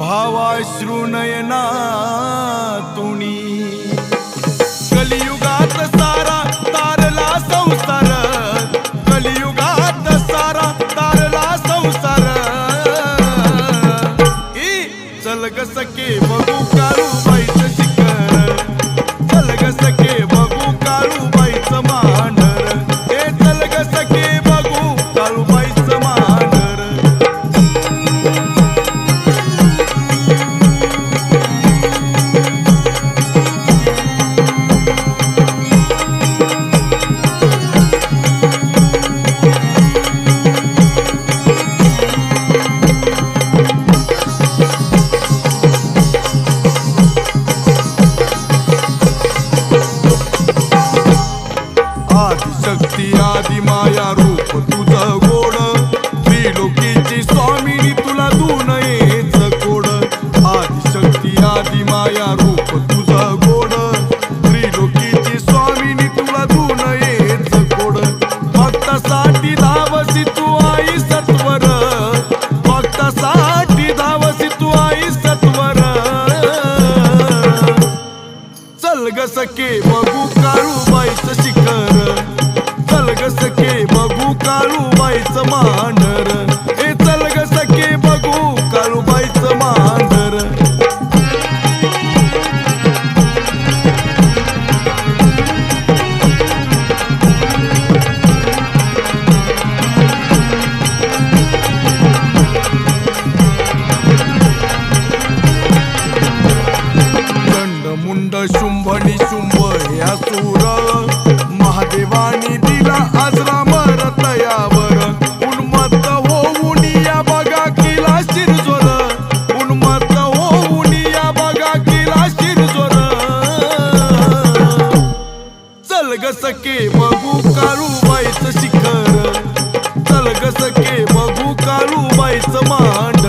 भावाश्रुनयना तुणी कलियुगात सारा तारला संसार. कलियुगात सारा तारला संसार. ई चल सके बघू कारू ग सके बघू काळूबाईचं शिखर. चल ग सके बघू काळूबाईचं महान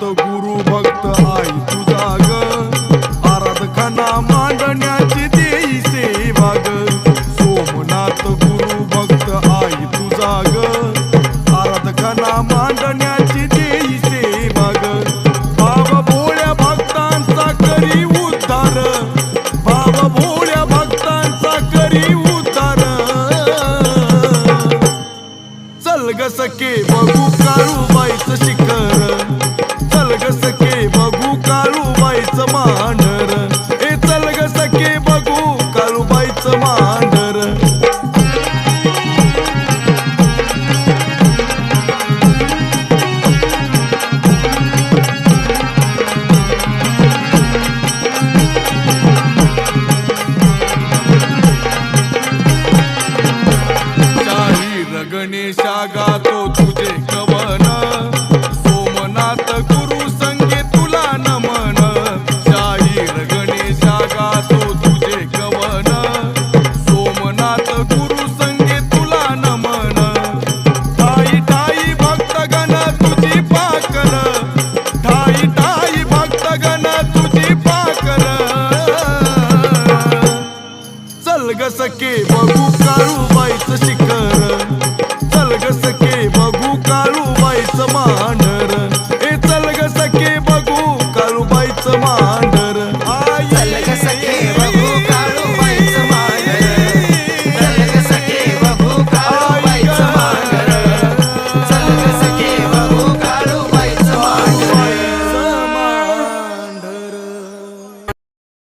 गुरु भक्त आई तुझा ग. आराधकांना मांडण्याची देई सेवा ग. सोमनाथ गुरु भक्त आई तुझा ग. आराधकांना मांडण्याची देई सेवा ग. बाबा भोळ्या भक्तांचा करी उद्धार. बाबा भोळ्या भक्तांचा करी गणेशा गातो तुझे कवन. सोमनाथ गुरु संगे तुला नमन. शाहीर गणेशा गातो तुझे कवन. सोमनाथ गुरु संगे तुला नमन. ठाई ठाई भक्तगण तुझी पाकर ठाई ठाई भक्तगण तुझी पाकर चल ग सके